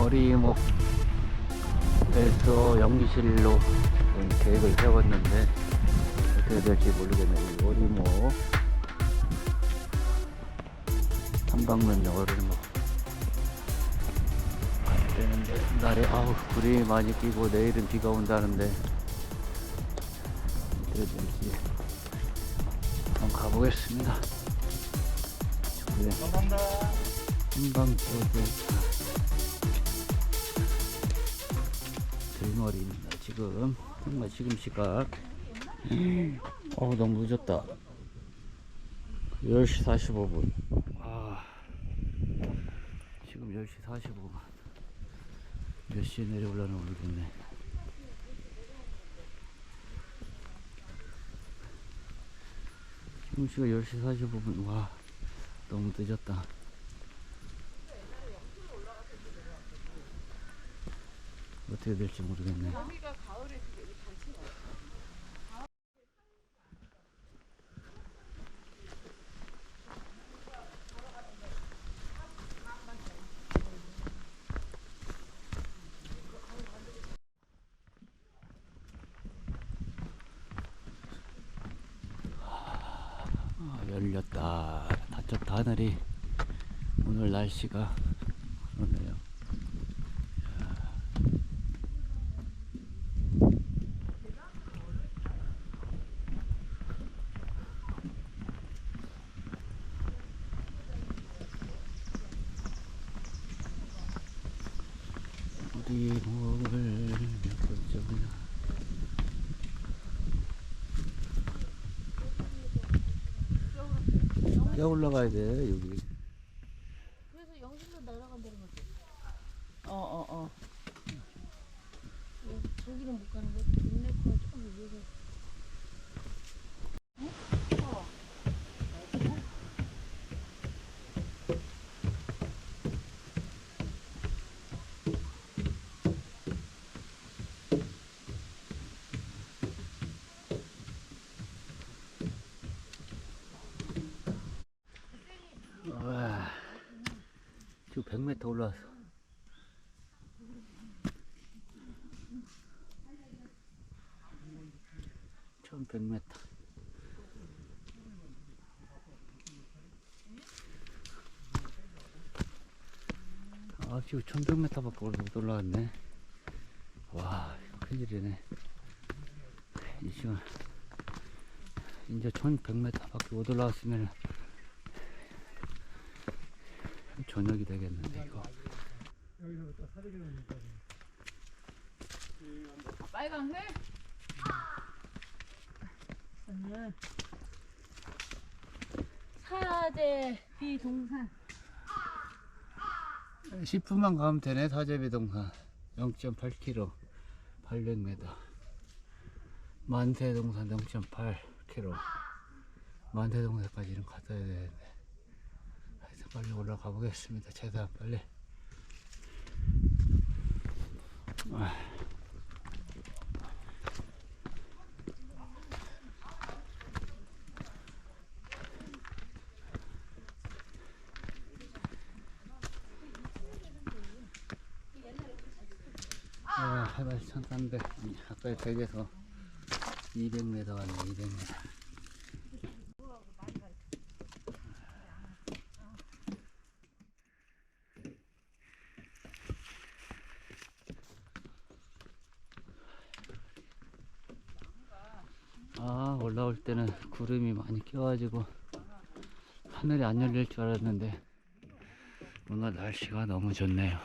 어리목에서 영실로 계획을 세웠는데 어떻게 될지 모르겠네요. 이 어리목 한방면 어리목 가야 되는데 날에 아우 불이 많이 끼고 내일은 비가 온다는데 어떻게 될지 한번 가보겠습니다. 네. 감사합니다. 한방 쪽에 들머리입니다. 지금 정말 지금 시각 어우 너무 늦었다. 10시 45분. 아 지금 10시 45분. 몇 시에 내려올라나 모르겠네. 지금 시각 10시 45분. 와 너무 늦었다. 어떻게 될지 모르겠네. 아, 열렸다. 닫혔다 하늘이. 오늘 날씨가 그러네요. 우리 목을 몇 번째구나. 껴 올라가야 돼 여기. 그래서 영실로 날아간다는 거지. 어, 어, 어. 왜 저기는 못 가는 거야? 동네 거 조금 위에서. 와, 지금 100m 올라왔어. 천 100m. 아, 지금 1100m밖에 못 올라왔네. 와, 큰일이네. 이 시간. 이제 1100m밖에 못 올라왔으면 저녁이 되겠는데 이거. 빨강색? 저는 사제 비동산. 10분만 가면 되네 사제비 동산. 0.8km 800m 만세 동산 0.8km 만세 동산까지는 갔어야 되는데 빨리 올라가 보겠습니다. 최대한 빨리. 아. 아, 해발 1300 아까 100에서 200m 왔네 200m 아 올라올 때는 구름이 많이 껴가지고 하늘이 안 열릴 줄 알았는데 오늘 날씨가 너무 좋네요.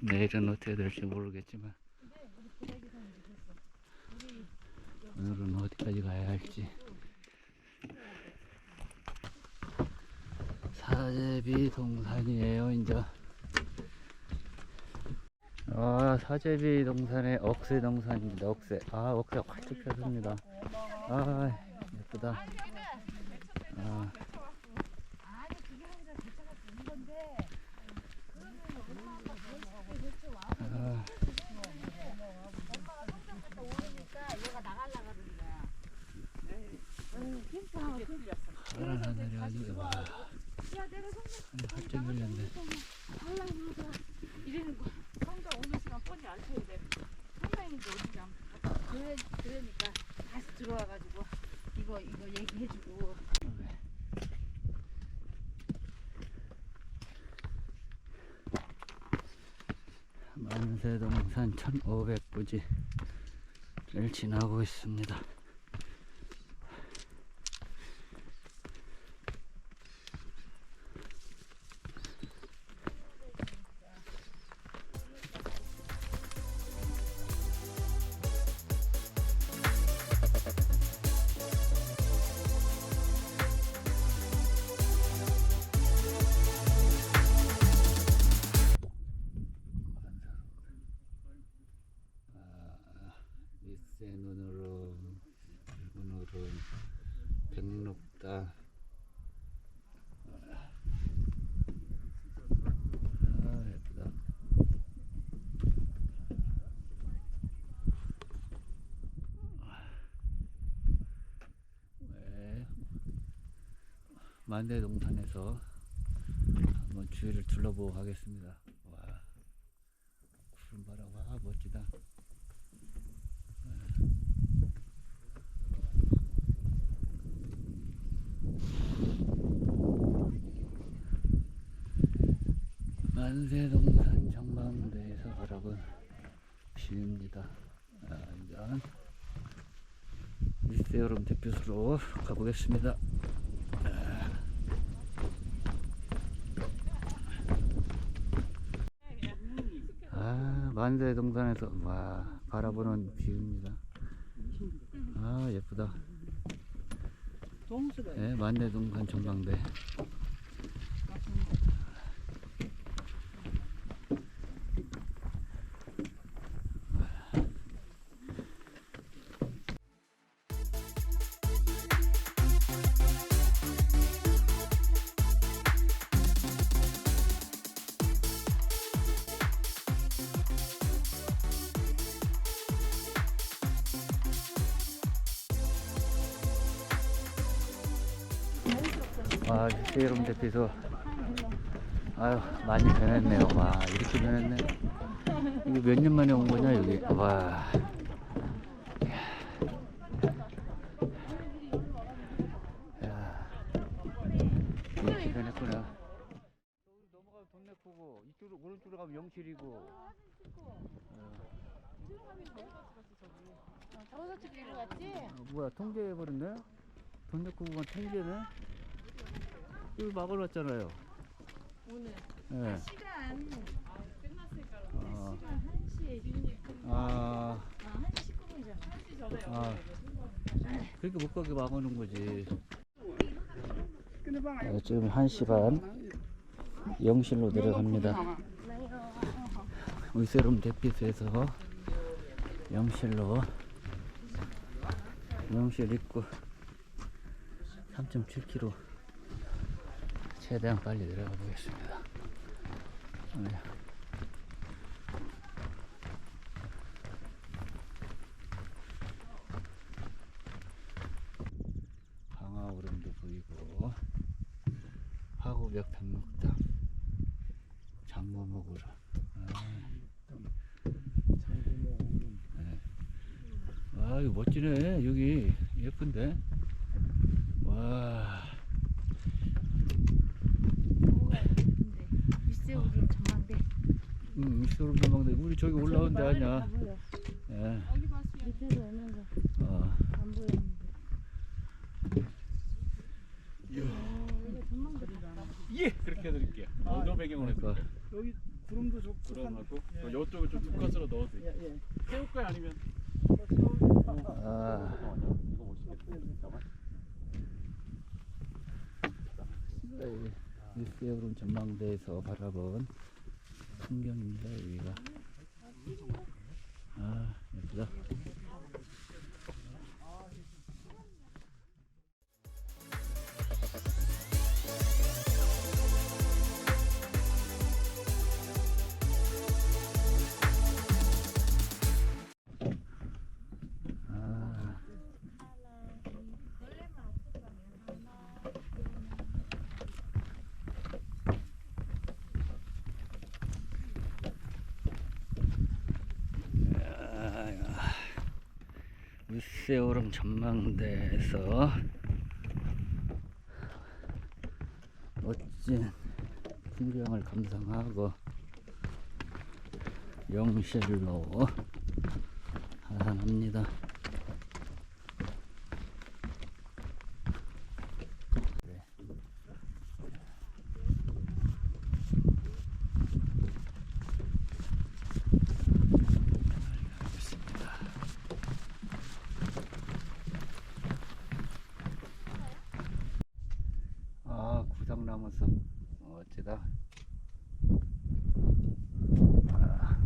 내일은 어떻게 될지 모르겠지만 오늘은 어디까지 가야 할지. 사제비 동산이에요 이제 아 사제비 동산의 억새 동산입니다. 억새. 아 억새 활짝 폈습니다. 아 예쁘다. 아 아, 파란 하늘이 아주 와 활짝 열렸네. 이러는 거. 성가 오는 시간 뻔히 알쳐야 돼. 성가인인데 어디지 않 그래, 그러니까 다시 들어와가지고 이거 이거 얘기해주고. 만세동산 1500부지를 지나고 있습니다. 만대동산에서 한번 주위를 둘러보고 가겠습니다 와 구름 봐라 와 멋지다 만세동산 전망대에서 바라본 뷰입니다. 아, 이제 미세오름 대표소로 가보겠습니다. 아, 만세 동산에서 와 바라보는 뷰입니다. 아 예쁘다. 네, 만세 동산 전망대. 와, 세이롬 대피소. 아유, 많이 변했네요. 와, 이렇게 변했네. 이게 몇 년 만에 온 거냐, 여기. 와. 변했구나. 넘어가면 돈내코고 이쪽으로 오른쪽으로 가면 영실이고. 저기서 길로 갔지? 어, 뭐야 통제해버렸네? 돈 내고 그건 통제네? 이거 막아놨잖아요. 오늘 예. 시간. 어, 시간 1시 아, 아 1시 19분이잖아. 아. 그렇게 못 가게 막아놓은 거지. 네, 지금 1시 반 영실로 내려갑니다. 의세롬 대피소에서 영실로. 영실 입구 3.7km 최대한 빨리 내려가 보겠습니다 네. 방아오름도 보이고 화구벽 백록담 장모 먹으러 아. 네. 와 이거 멋지네 여기 예쁜데 와 미세오름 전망대. 음, 미스오름 전망대 우리 저기 올라온 데 아니야 예. 밑에서 오는 거 어. 안. 여기 전망대잖아. 예 그렇게 해드릴게요. 어, 배경으로 해드릴게요. 여기 구름도 좋고 그럼하고 이쪽을 좀 투컷으로 넣어드릴게요. 예, 예. 태울까요 아니면? 아, 네, 미스오름 전망대에서 바라본 풍경입니다 여기가. 아 예쁘다 일세오름 전망대에서 멋진 풍경을 감상하고 영실로 하산합니다. 네. 알겠습니다. 아 구상나무 숲 멋지다. 아.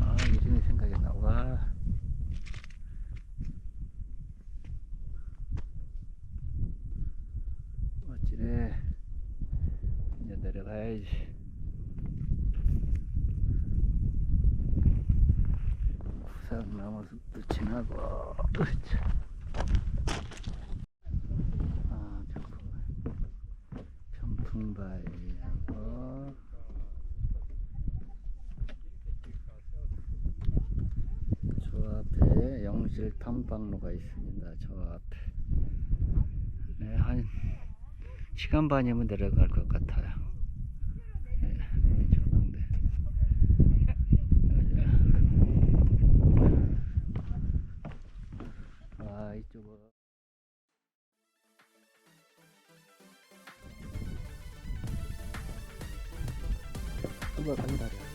아 이름이 생각이 나. 와. 멋지네. 이제 내려 가야지. 구상 나무 숲도 지나고. 아 병풍. 병풍바위하고. 저 앞에 영실 탐방로가 있습니다. 저 앞에. 네, 한 시간 반이면 내려갈 것 같아요. 누가 간다려.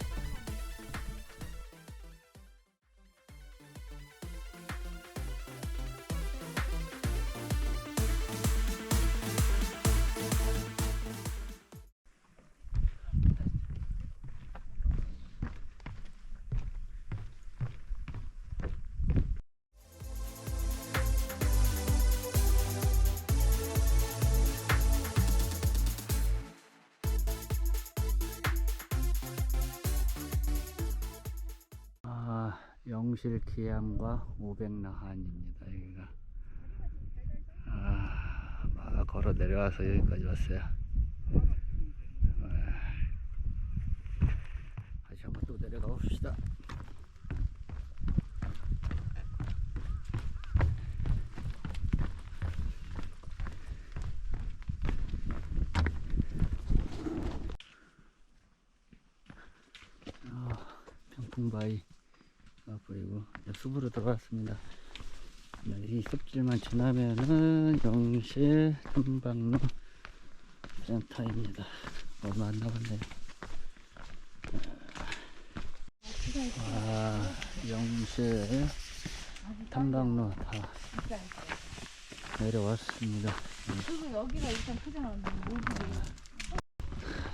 영실 기암과 오백나한입니다. 여기가. 아, 막 걸어 내려와서 여기까지 왔어요. 아, 다시 한번 또 내려가 봅시다. 아, 이제 숲으로 들어왔습니다. 네, 이 숲길만 지나면은 영실 탐방로 센터입니다. 얼마 안 남았네요. 와, 영실 탐방로 다 내려왔습니다. 그리고 여기가 일단 모두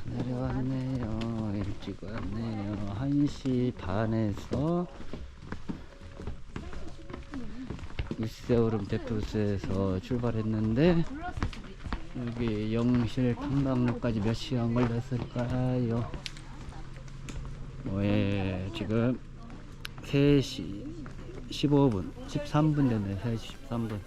내려왔네요. 일찍 왔네요. 1시 반에서 일세오름 대표소에서 출발했는데 여기 영실 탐방로까지 몇 시간 걸렸을까요? 예, 지금 3시 15분, 13분 됐네요. 3시 13분.